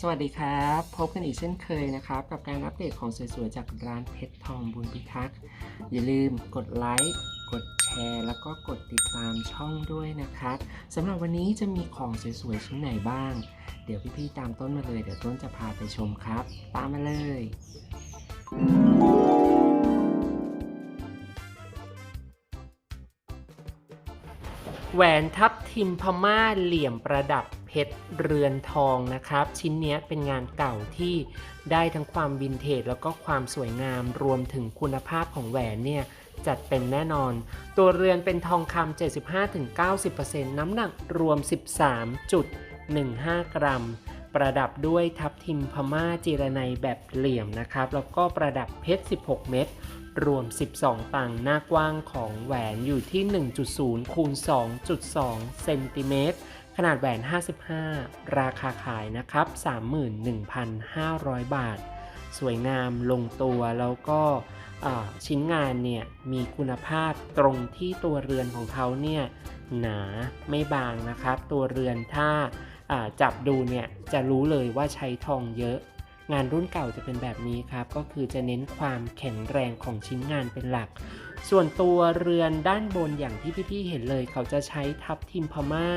สวัสดีครับ พบกันอีกเช่นเคยนะครับ กับการอัปเดตของสวยๆ จากร้านเพชรทองบุญพิทักษ์อย่าลืมกดไลค์กดแชร์แล้วก็กดติดตามช่องด้วยนะครับสำหรับวันนี้จะมีของสวยๆ ชิ้นไหนบ้าง เดี๋ยวพี่ๆตามต้นมาเลย เดี๋ยวต้นจะพาไปชมครับ ตามมาเลยแหวนทับทิมพม่าเหลี่ยมประดับ ชรเรือนทองนะครับ ชิ้นนี้เป็นงานเก่าที่ได้ทั้งความวินเทจแล้วก็ความสวยงามรวมถึงคุณภาพของแหวนเนี่ยจัดเต็มแน่นอน ตัวเรือนเป็นทองคำ75-90%น้ำหนักรวม 13.15 กรัม ประดับด้วยทับทิมพม่าจีรนัยแบบเหลี่ยมนะครับ แล้วก็ประดับเพชร 16 เม็ดรวม 12 ตังหน้ากว้างของแหวนอยู่ที่ 1.0คูณ2.2 เซนติเมตร ขนาดแหวน 55 ราคาขายนะครับ 31,500 บาท สวยงามลงตัวแล้วก็ชิ้นงานเนี่ยมีคุณภาพตรงที่ตัวเรือนของเขาเนี่ยหนาไม่บางนะครับ ตัวเรือนถ้าจับดูเนี่ยจะรู้เลยว่าใช้ทองเยอะ งานรุ่นเก่าจะเป็นแบบนี้ครับ ก็คือจะเน้นความแข็งแรงของชิ้นงานเป็นหลัก ส่วนตัวเรือนด้านบนอย่างที่พี่ๆเห็นเลย เขาจะใช้ทับทิมพม่า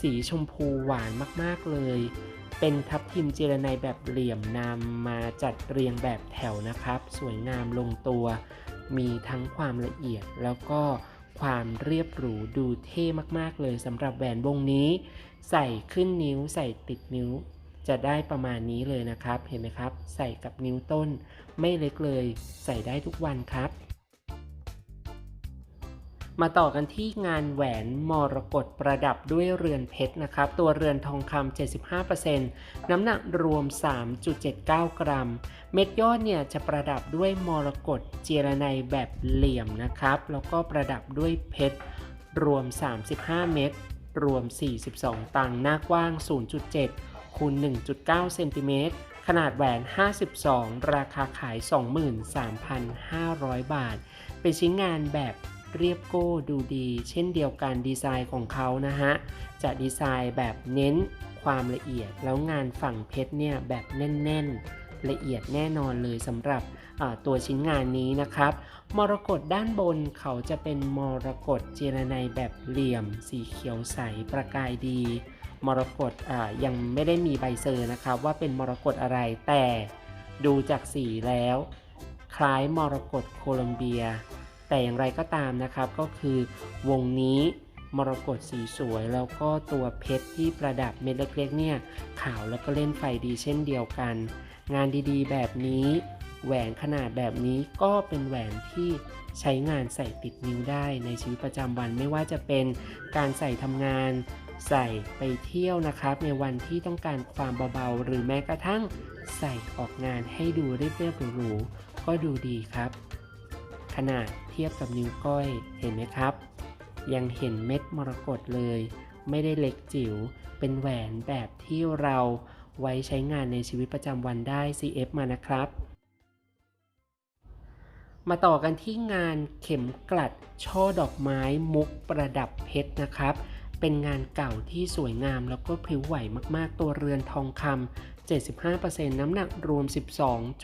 สีชมพูหวานมากๆเลย เป็นทับทิมเจรไนแบบเหลี่ยมนำมาจัดเรียงแบบแถวนะครับ สวยงามลงตัว มีทั้งความละเอียดแล้วก็ความเรียบหรูดูเท่มากๆเลยสำหรับแหวนวงนี้ ใส่ขึ้นนิ้วใส่ติดนิ้ว จะได้ประมาณนี้เลยนะครับ เห็นไหมครับ ใส่กับนิ้วต้น ไม่เล็กเลย ใส่ได้ทุกวันครับ มาต่อกันที่งานแหวนมรกตประดับด้วยเรือนเพชรนะครับ ตัวเรือนทองคำ75%น้ำหนักรวม 3.79 กรัม เม็ดยอดเนี่ยจะประดับด้วยมรกตเจรไนแบบเหลี่ยมนะครับ แล้วก็ประดับด้วยเพชรรวม 35 เม็ดรวม 42 ตังค์หน้ากว้าง 0.7คูณ1.9 เซนติเมตรขนาดแหวน 52 ราคาขาย 23,500 บาท เป็นชิ้นงานแบบ เรียบโก้ดูดี เช่นเดียวกันดีไซน์ของเขานะฮะ จะดีไซน์แบบเน้นความละเอียด แล้วงานฝั่งเพชรเนี่ยแบบแน่น ๆ ละเอียดแน่นอนเลยสำหรับตัวชิ้นงานนี้นะครับ มรกตด้านบนเขาจะเป็นมรกตเจรไนแบบเหลี่ยม สีเขียวใสประกายดี มรกตยังไม่ได้มีใบเซอร์นะครับ ว่าเป็นมรกตอะไรแต่ดูจากสีแล้ว คล้ายมรกตโคลัมเบีย แต่อย่างไรก็ตามนะครับก็คือวงนี้มรกตสีสวยแล้วก็ตัวเพชรที่ประดับเม็ดเล็กๆเนี่ยขาวแล้วก็เล่นไฟดีเช่นเดียวกัน งานดีๆ แบบนี้แหวนขนาดแบบนี้ก็เป็นแหวนที่ใช้งานใส่ติดนิ้วได้ในชีวิตประจำวันไม่ว่าจะเป็นการใส่ทำงาน ใส่ไปเที่ยวนะครับ ในวันที่ต้องการความเบาๆ หรือแม้กระทั่งใส่ออกงานให้ดูเรียบๆหรูๆก็ดูดีครับ ขนาดเทียบกับนิ้วก้อยเห็นไหมครับ ยังเห็นเม็ดมรกตเลย ไม่ได้เล็กจิ๋วเป็นแหวนแบบที่เราไว้ใช้งานในชีวิตประจำวันได้ CF มานะครับ มาต่อกันที่งานเข็มกลัด ช่อดอกไม้มุกประดับเพชรนะครับ เป็นงานเก่าที่สวยงามแล้วก็พริ้วไหวมากๆ ตัวเรือนทองคำ75%น้ำหนักรวม 12.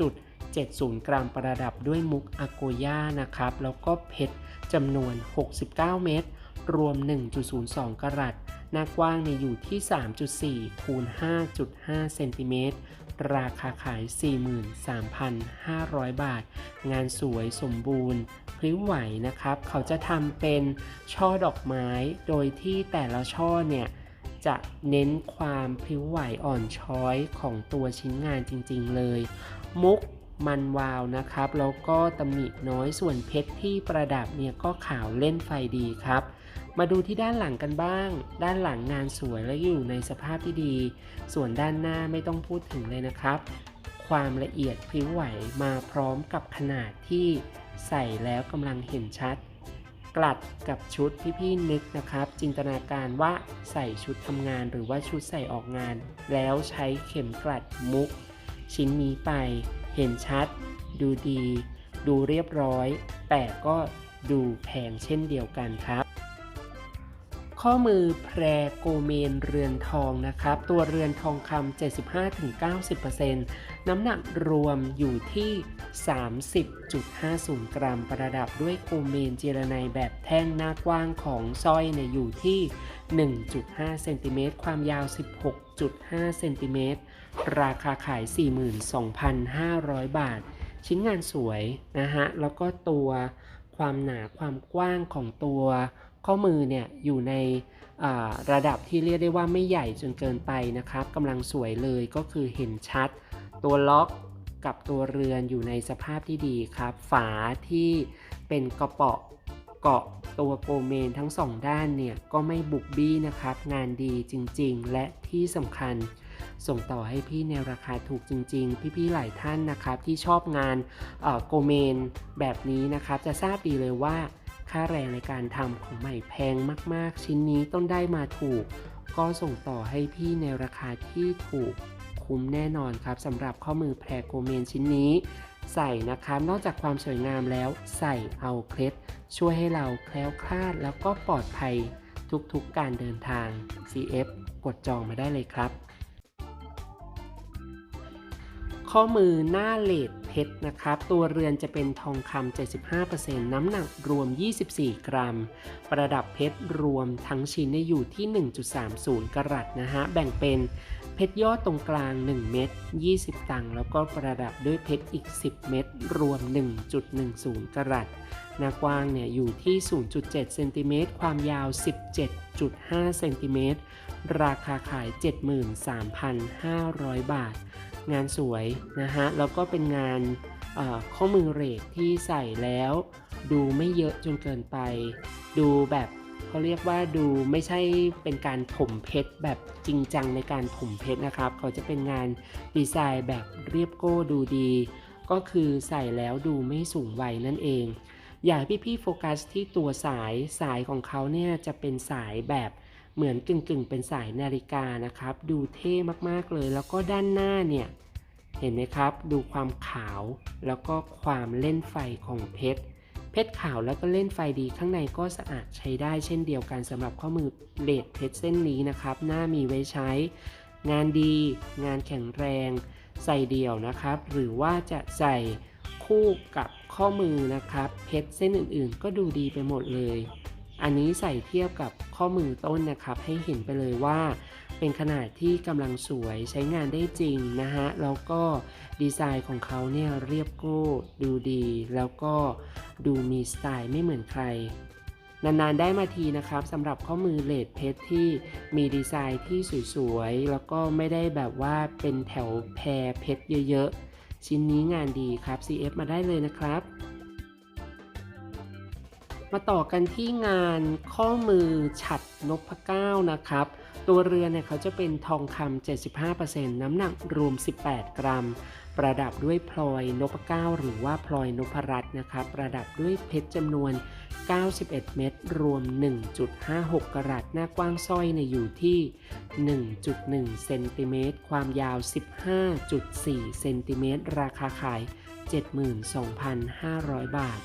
70 กรัมประดับด้วยมุกอาโกย่านะครับ แล้วก็เพชรจำนวน 69 เม็ดรวม 1.02 กรัตหน้ากว้างเนี่ยอยู่ที่ 3.4 คูณ 5.5 เซนติเมตร ราคาขาย 43,500 บาท งานสวยสมบูรณ์พริ้วไหวนะครับ เขาจะทำเป็นช่อดอกไม้ โดยที่แต่ละช่อเนี่ย จะเน้นความพริ้วไหวอ่อนช้อยของตัวชิ้นงานจริง ๆ เลย มุก มันวาวนะครับ แล้วก็ตำหนิน้อยส่วนเพชรที่ประดับเนี่ยก็ขาวเล่นไฟดีครับ มาดูที่ด้านหลังกันบ้าง ด้านหลังงานสวยและอยู่ในสภาพที่ดี ส่วนด้านหน้าไม่ต้องพูดถึงเลยนะครับ ความละเอียดพริ้วไหวมาพร้อมกับขนาดที่ใส่แล้วกำลังเห็นชัด กลัดกับชุดที่พี่นึกนะครับ จินตนาการว่าใส่ชุดทำงานหรือว่าชุดใส่ออกงาน แล้วใช้เข็มกลัดมุก ชิ้นนี้ไป เห็นชัด ดูดี ดูเรียบร้อย แต่ก็ดูแพงเช่นเดียวกันครับ ข้อมือแพรโกเมนเรือนทองนะครับ ตัวเรือนทองคำ 75-90%น้ำหนักรวมอยู่ที่ 30.50 กรัม ประดับด้วยโกเมนเจรไนแบบแท่งหน้ากว้างของสร้อยเนี่ยอยู่ที่ 1.5 เซนติเมตร ความยาว 16.5 เซนติเมตร ราคาขาย 42,500 บาท ชิ้นงานสวยนะฮะ แล้วก็ตัวความหนาความกว้างของตัวข้อมือเนี่ยอยู่ในระดับที่เรียกได้ว่าไม่ใหญ่จนเกินไปนะครับกำลังสวยเลยก็คือเห็นชัด ตัวล็อกกับตัวเรือนอยู่ในสภาพที่ดีครับ ฝาที่เป็นกระเปาะเกาะตัวโกเมนทั้งสองด้านเนี่ยก็ไม่บุกบี้นะครับ งานดีจริงๆ และที่สำคัญ ส่งต่อให้พี่ในราคาถูกจริง ๆ พี่ๆหลายท่านนะครับที่ชอบงานโกเมนแบบนี้นะครับจะทราบดีเลยว่าค่าแรงในการทำของใหม่แพงมากๆ ชิ้นนี้ต้องได้มาถูก ก็ส่งต่อให้พี่ในราคาที่ถูกคุ้มแน่นอนครับสำหรับข้อมือแพรโกเมนชิ้นนี้ ใส่นะครับนอกจากความสวยงามแล้วใส่เอาเคล็ด ช่วยให้เราแคล้วคลาดแล้วก็ปลอดภัยทุกๆการเดินทาง CF กดจองมาได้เลยครับ ข้อมือหน้าเลดเพชรนะครับ ตัวเรือนจะเป็นทองคำ75%น้ำหนักรวม 24 กรัม ประดับเพชรรวมทั้งชิ้นอยู่ที่ 1.30 กรัตนะฮะ แบ่งเป็นเพชรยอดตรงกลาง 1 เม็ด20 ตังค์แล้วก็ประดับด้วยเพชรอีก 10 เม็ดรวม 1.10 กรัตหน้ากว้างเนี่ยอยู่ที่ 0.7 เซนติเมตร ความยาว 17.5 เซนติเมตร ราคาขาย 73,500 บาท งานสวยนะฮะแล้วก็เป็นงานข้อมือเรทที่ใส่แล้ว ดูไม่เยอะจนเกินไป ดูแบบเขาเรียกว่าดูไม่ใช่เป็นการถมเพชรแบบจริงจังในการถมเพชรนะครับ เขาจะเป็นงานดีไซน์แบบเรียบโก้ดูดี ก็คือใส่แล้วดูไม่สูงวัยนั่นเอง อยากพี่ๆโฟกัสที่ตัวสายสายของเขาเนี่ยจะเป็นสายแบบ เหมือนกึ่งๆ เป็นสายนาฬิกานะครับ ดูเท่มากๆเลย แล้วก็ด้านหน้าเนี่ย เห็นไหมครับ ดูความขาวแล้วก็ความเล่นไฟของเพชร เพชรขาวแล้วก็เล่นไฟดีข้างในก็สะอาดใช้ได้เช่นเดียวกันสำหรับข้อมือเลดเพชรเส้นนี้นะครับ หน้ามีไว้ใช้ งานดี งานแข็งแรง ใส่เดี่ยวนะครับ หรือว่าจะใส่คู่กับข้อมือนะครับ เพชรเส้นอื่นๆ ก็ดูดีไปหมดเลย อันนี้ใส่เทียบกับข้อมือต้นนะครับ ให้เห็นไปเลยว่า เป็นขนาดที่กำลังสวยใช้งานได้จริงนะฮะ แล้วก็ดีไซน์ของเขาเนี่ยเรียบโก้ดูดี แล้วก็ดูมีสไตล์ไม่เหมือนใคร นานๆได้มาทีนะครับสำหรับข้อมือเลดเพชรที่มีดีไซน์ที่สวยๆ แล้วก็ไม่ได้แบบว่าเป็นแถวแพรเพชรเยอะๆ ชิ้นนี้งานดีครับ CF มาได้เลยนะครับ มาต่อกันที่งานข้อมือฉัดนพเก้านะครับ ตัวเรือเนี่ยเขาจะเป็นทองคำ75%น้ำหนักรวม 18 กรัม ประดับด้วยพลอยนพเก้าหรือว่าพลอยนพรัตน์นะครับ ประดับด้วยเพชรจำนวน 91 เม็ดรวม 1.56 กรัตหน้ากว้างสร้อยเนี่ยอยู่ที่ 1.1 เซนติเมตร ความยาว 15.4 เซนติเมตร ราคาขาย 72,500 บาท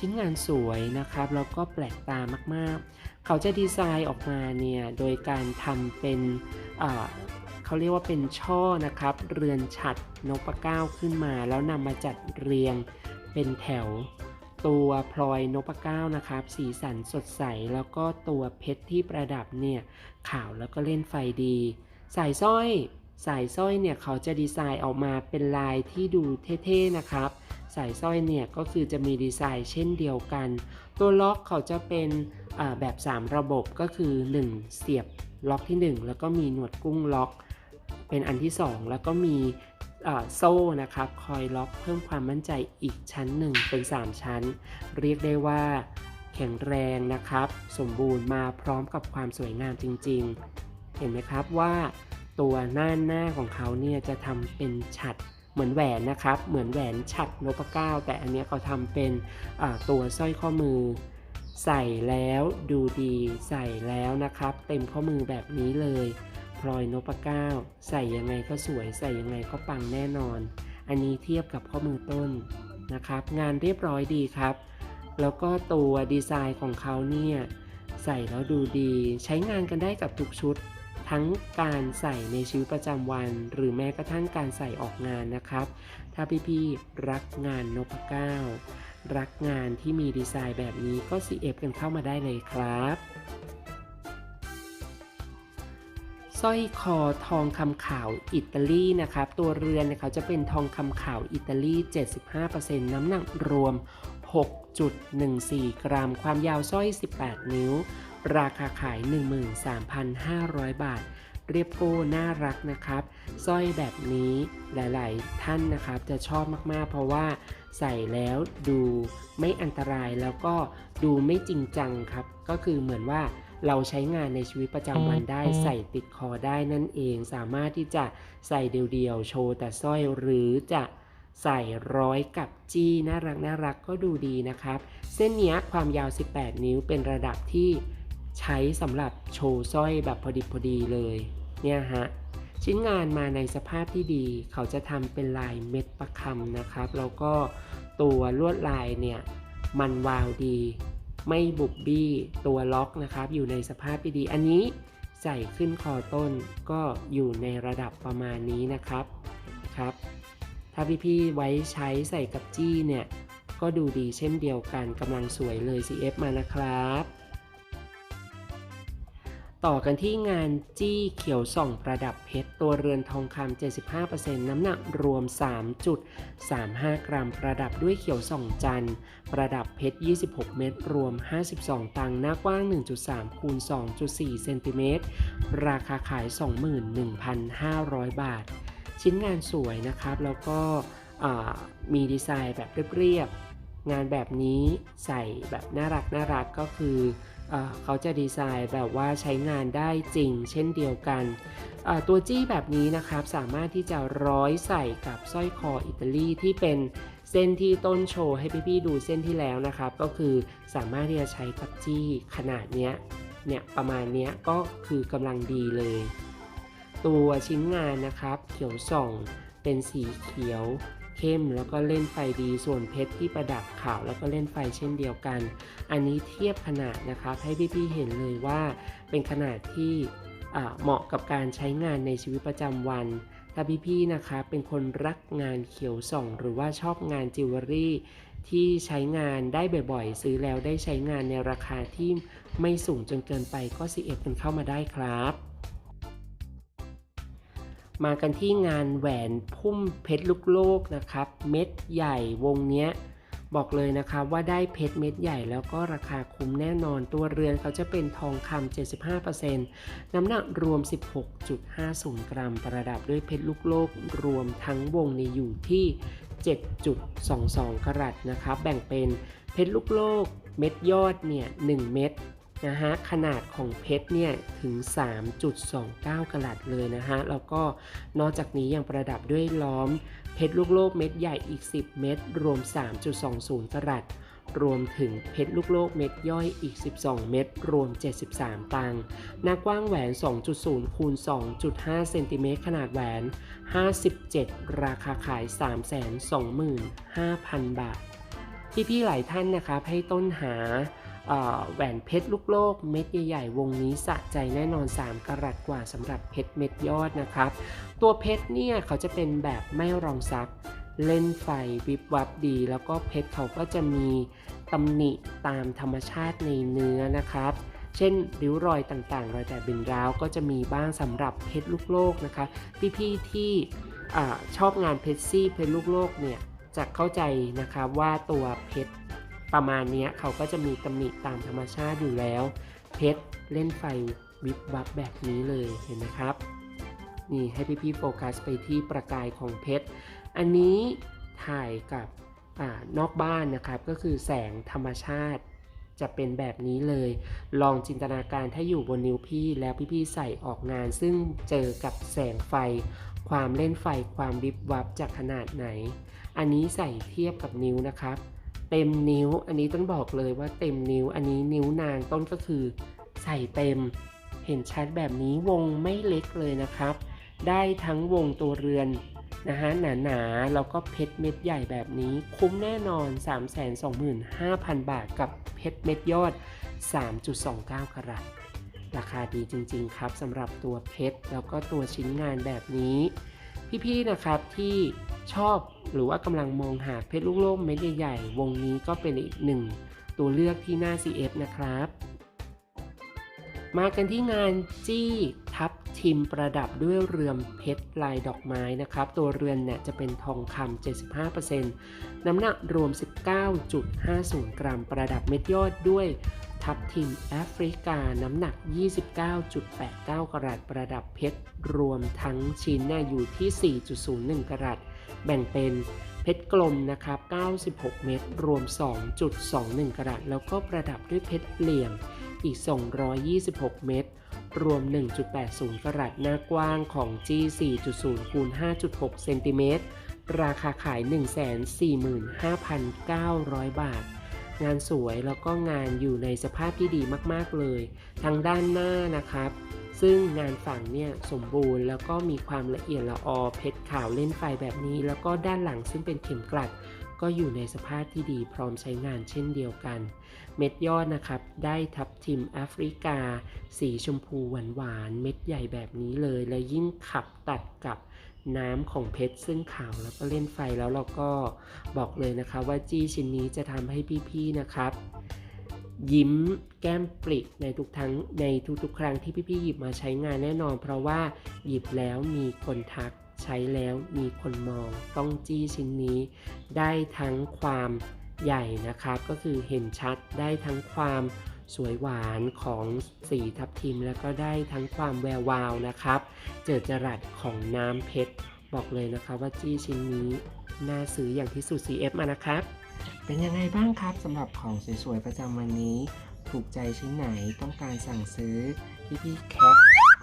ชิ้นงานสวยนะครับแล้วก็แปลกตามากๆ เขาจะดีไซน์ออกมาเนี่ยโดยการทำเป็นเขาเรียกว่าเป็นช่อนะครับ เรือนฉัดนพเก้าขึ้นมา แล้วนำมาจัดเรียงเป็นแถว ตัวพลอยนพเก้านะครับ สีสันสดใส แล้วก็ตัวเพชรที่ประดับเนี่ยขาวแล้วก็เล่นไฟดี สายสร้อยสายสร้อยเนี่ยเขาจะดีไซน์ออกมาเป็นลายที่ดูเท่ๆนะครับ สายสร้อยเนี่ยก็คือจะมีดีไซน์เช่นเดียวกัน ตัวล็อกเขาจะเป็นแบบ 3 ระบบก็คือ 1 เสียบล็อกที่ 1 แล้วก็มีหนวดกุ้งล็อกเป็นอันที่ 2 แล้วก็มีโซ่นะครับคอยล็อกเพิ่มความมั่นใจอีกชั้นหนึ่งเป็น 3 ชั้น เรียกได้ว่าแข็งแรงนะครับ สมบูรณ์มาพร้อมกับความสวยงามจริง ๆ เห็นไหมครับว่าตัวหน้าหน้าของเขาเนี่ยจะทำเป็นฉัด เหมือนแหวนนะครับ เหมือนแหวนฉัดนพเก้าแต่อันนี้เขาทำเป็นตัวสร้อยข้อมือ ใส่แล้วดูดีใส่แล้วนะครับ เต็มข้อมือแบบนี้เลยพลอยนพเก้าใส่ยังไงก็สวยใส่ยังไงก็ปังแน่นอน อันนี้เทียบกับข้อมือต้นนะครับ งานเรียบร้อยดีครับ แล้วก็ตัวดีไซน์ของเขาเนี่ยใส่แล้วดูดีใช้งานกันได้กับทุกชุด ทั้งการใส่ในชีวิตประจำวัน หรือแม้กระทั่งการใส่ออกงานนะครับ ถ้าพี่ๆรักงานนพเก้ารักงานที่มีดีไซน์แบบนี้ก็ CF กันเข้ามาได้เลยครับสร้อยคอทองคำขาวอิตาลีนะครับ ตัวเรือนเนี่ยเขาจะเป็นทองคำขาวอิตาลี 75%น้ำหนักรวม 6.14 กรัม ความยาวสร้อย 18 นิ้ว ราคาขาย 13,500 บาท เรียบโก้น่ารักนะครับสร้อยแบบนี้หลายๆ ท่านนะครับจะชอบมากๆ เพราะว่าใส่แล้วดูไม่อันตรายแล้วก็ดูไม่จริงจังครับ ก็คือเหมือนว่าเราใช้งานในชีวิตประจำวันได้ใส่ติดคอได้นั่นเองสามารถที่จะใส่เดียวๆ โชว์แต่สร้อยหรือจะใส่ร้อยกับจี้น่ารักน่ารักก็ดูดีนะครับ เส้นเนี้ยความยาว 18 นิ้วเป็นระดับที่ ใช้สำหรับโชว์สร้อยแบบพอดิบพอดีเลยเนี่ยฮะชิ้นงานมาในสภาพที่ดี เขาจะทำเป็นลายเม็ดประคำนะครับ แล้วก็ตัวลวดลายเนี่ยมันวาวดี ไม่บุบบี้ตัวล็อกนะครับ อยู่ในสภาพที่ดี อันนี้ใส่ขึ้นคอต้นก็อยู่ในระดับประมาณนี้นะครับครับ ถ้าพี่ๆไว้ใช้ใส่กับจี้เนี่ย ก็ดูดีเช่นเดียวกันกำลังสวยเลย CF มานะครับ ต่อกันที่งานจี้เขียวส่องประดับเพชร ตัวเรือนทองคำ 75%น้ำหนักรวม 3.35 กรัม ประดับด้วยเขียวส่องจันทร์ ประดับเพชร 26 เม็ดรวม 52 ตังค์หน้ากว้าง 1.3 คูณ 2.4 เซนติเมตร ราคาขาย 21,500 บาท ชิ้นงานสวยนะครับ แล้วก็มีดีไซน์แบบเรียบๆ งานแบบนี้ใส่แบบน่ารักน่ารักก็คือ เขาจะดีไซน์แบบว่าใช้งานได้จริง เช่นเดียวกันตัวจี้แบบนี้นะครับสามารถที่จะร้อยใส่กับสร้อยคออิตาลีที่เป็นเส้นที่ต้นโชว์ให้พี่ๆดูเส้นที่แล้วนะครับ ก็คือสามารถที่จะใช้กับจี้ขนาดเนี้ยเนี่ยประมาณเนี้ยก็คือกำลังดีเลย ตัวชิ้นงานนะครับ เขียวส่องเป็นสีเขียว เข้มแล้วก็เล่นไฟดีส่วนเพชรที่ประดับขาวแล้วก็เล่นไฟเช่นเดียวกัน อันนี้เทียบขนาดนะครับให้พี่ๆเห็นเลยว่าเป็นขนาดที่เหมาะกับการใช้งานในชีวิตประจำวันถ้าพี่ๆนะคะเป็นคนรักงานเขียวส่อง หรือว่าชอบงานจิวเวลรี่ที่ใช้งานได้บ่อยๆ ซื้อแล้วได้ใช้งานในราคาที่ไม่สูงจนเกินไปก็ CF กันเข้ามาได้ครับ มากันที่งานแหวนพุ่มเพชรลูกโลกนะครับ เม็ดใหญ่วงเนี้ยบอกเลยนะครับว่าได้เพชรเม็ดใหญ่แล้วก็ราคาคุ้มแน่นอนตัวเรือนเขาจะเป็นทองคำ75%น้ำหนักรวม 16.50 กรัม ประดับด้วยเพชรลูกโลก รวมทั้งวงในอยู่ที่ 7.22 กรัตนะครับ แบ่งเป็นเพชรลูกโลก เม็ดยอดเนี่ย 1 เม็ด นะฮะขนาดของเพชรเนี่ยถึง 3.29กรัตเลยนะฮะแล้วก็นอกจากนี้ยังประดับด้วยล้อมเพชรลูกโลกเม็ดใหญ่อีก 10 เม็ดรวม 3.20กรัตรวมถึงเพชรลูกโลกเม็ดย่อยอีก 12 เม็ดรวม 73 ตังค์หน้ากว้างแหวน 2.0 คูณ 2.5 เซนติเมตรขนาดแหวน 57 ราคาขาย 325,000 บาทพี่ๆหลายท่านนะครับให้ต้นหา แหวนเพชรลูกโลกเม็ดใหญ่ๆ วงนี้สะใจแน่นอน 3กรัตกว่าสำหรับเพชรเม็ดยอดนะครับ ตัวเพชรเนี่ยเขาจะเป็นแบบไม่รองซับเล่นไฟวิบวับดี แล้วก็เพชรเขาก็จะมีตำหนิตามธรรมชาติในเนื้อนะครับเช่นริ้วรอยต่างๆ รอยแตกเป็นร้าวก็จะมีบ้างสำหรับเพชรลูกโลกนะคะพี่ๆที่ชอบงานเพชรซี่เพชรลูกโลกเนี่ยจะเข้าใจนะคะว่าตัวเพชร ประมาณนี้เขาก็จะมีตำหนิตามธรรมชาติอยู่แล้ว เพชรเล่นไฟวิบวับแบบนี้เลยเห็นไหมครับ นี่ให้พี่ๆโฟกัสไปที่ประกายของเพชร อันนี้ถ่ายกับอนอกบ้านนะครับก็คือแสงธรรมชาติจะเป็นแบบนี้เลย ลองจินตนาการถ้าอยู่บนนิ้วพี่แล้วพี่ๆใส่ออกงาน ซึ่งเจอกับแสงไฟ ความเล่นไฟความวิบวับจากขนาดไหน อันนี้ใส่เทียบกับนิ้วนะครับ เต็มนิ้ว อันนี้ต้องบอกเลยว่าเต็มนิ้ว อันนี้นิ้วนางต้นก็คือ ใส่เต็ม เห็นชัดแบบนี้วงไม่เล็กเลยนะครับ ได้ทั้งวงตัวเรือนนะฮะหนาๆแล้วก็เพชรเม็ดใหญ่แบบนี้ คุ้มแน่นอน 325,000 บาทกับเพชรเม็ดยอด 3.29 กรัตราคาดีจริง ๆ ครับสำหรับตัวเพชรแล้วก็ตัวชิ้นงานแบบนี้ พี่ๆนะครับที่ชอบหรือว่ากำลังมองหาเพชรลูกโลกเม็ดใหญ่ๆ วงนี้ก็เป็นอีกหนึ่งตัวเลือกที่น่า CF นะครับ มากันที่งานจี้ ทิมประดับด้วยเรือนเพชรลายดอกไม้นะครับ ตัวเรือนเนี่ยจะเป็นทองคำ75%น้ำหนักรวม 19.50 กรัม ประดับเม็ดยอดด้วยทับทิมแอฟริกา น้ำหนัก 29.89 กรัตประดับเพชร รวมทั้งชิ้นเนี่ยอยู่ที่ 4.01 กรัตแบ่งเป็นเพชรกลมนะครับ 96 เม็ดรวม 2.21 กรัตแล้วก็ประดับด้วยเพชรเหลี่ยม อีก 226 เม็ดรวม 1.80 กรัตหน้ากว้างของ G 4.0คูณ5.6 เซนติเมตร ราคาขาย 145,900 บาท งานสวยแล้วก็งานอยู่ในสภาพที่ดีมากๆเลย ทางด้านหน้านะครับ ซึ่งงานฝั่งเนี่ยสมบูรณ์แล้วก็มีความละเอียดละออเพชรขาวเล่นไฟแบบนี้ แล้วก็ด้านหลังซึ่งเป็นเข็มกลัด ก็อยู่ในสภาพที่ดีพร้อมใช้งานเช่นเดียวกัน เม็ดยอดนะครับ ได้ทับทิมแอฟริกา สีชมพูหวานๆเม็ดใหญ่แบบนี้เลย และยิ่งขับตัดกับน้ำของเพชรซึ่งขาวแล้วก็เล่นไฟแล้วเราก็บอกเลยนะคะว่าจี้ชิ้นนี้จะทำให้พี่ๆนะครับยิ้มแก้มปริในทุกทั้งในทุกๆ ครั้งที่พี่ๆหยิบมาใช้งานแน่นอน เพราะว่าหยิบแล้วมีคนทัก ใช้แล้วมีคนมองต้องจี้ชิ้นนี้ ได้ทั้งความใหญ่นะครับ ก็คือเห็นชัดได้ทั้งความสวยหวานของสีทับทิม แล้วก็ได้ทั้งความแวววาวนะครับ เจิดจรัสของน้ำเพชร บอกเลยนะคะว่าจี้ชิ้นนี้ น่าซื้ออย่างที่สุด CF มานะครับ เป็นยังไงบ้างครับสำหรับของสวยๆประจำวันนี้ ถูกใจชิ้นไหนต้องการสั่งซื้อพี่ๆแคป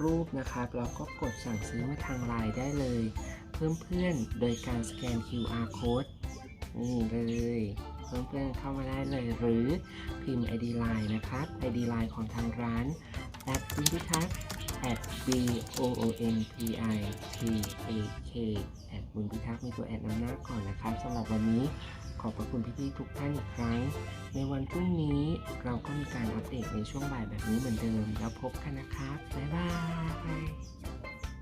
รูปนะครับแล้วก็กดสั่งซื้อมาทางไลน์ได้เลย เพิ่มเพื่อนโดยการสแกน QR code นี่เลยเพิ่มเพื่อนเข้ามาได้เลย หรือพิมพ์ ID Line นะครับ ID Line ของทางร้านแอดวิทิทัศน์ at b o o n p i t a k แอดบุญพิทักษ์มีตัวแอดนำหน้าก่อนนะครับสำหรับวันนี้ ขอบพระคุณพี่ๆทุกท่านอีกครั้ง ในวันพรุ่งนี้เราก็มีการอัปเดตในช่วงบ่ายแบบนี้เหมือนเดิม แล้วพบกันนะครับ บ๊ายบาย